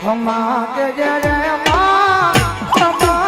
ખમા કે જરે મા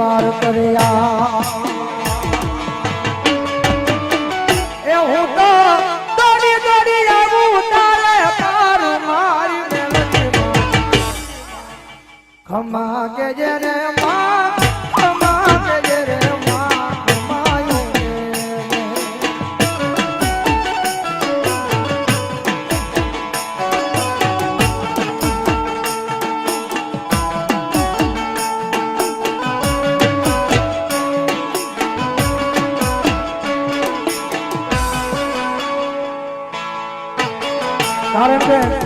વાર કર્યા. એ હું તારે પાર મારી ખમા કે જેને ஆரம்ப